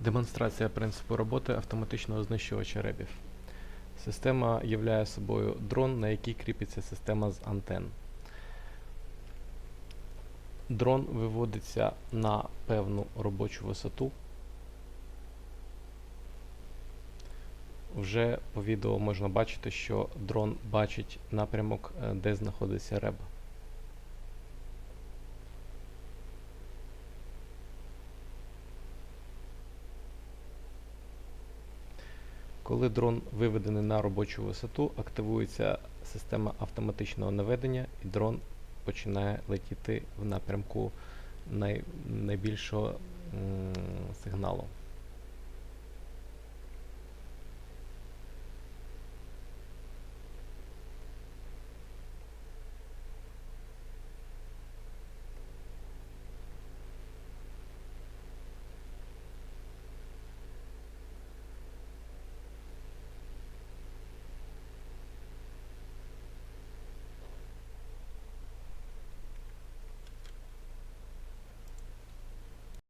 Демонстрація принципу роботи автоматичного знищувача ребів. Система являє собою дрон, на який кріпиться система з антен. Дрон виводиться на певну робочу висоту. Вже по відео можна бачити, що дрон бачить напрямок, е, де знаходиться реб. Коли дрон виведений на робочу висоту, активується система автоматичного наведення і дрон починає летіти в напрямку най, найбільшого м, сигналу.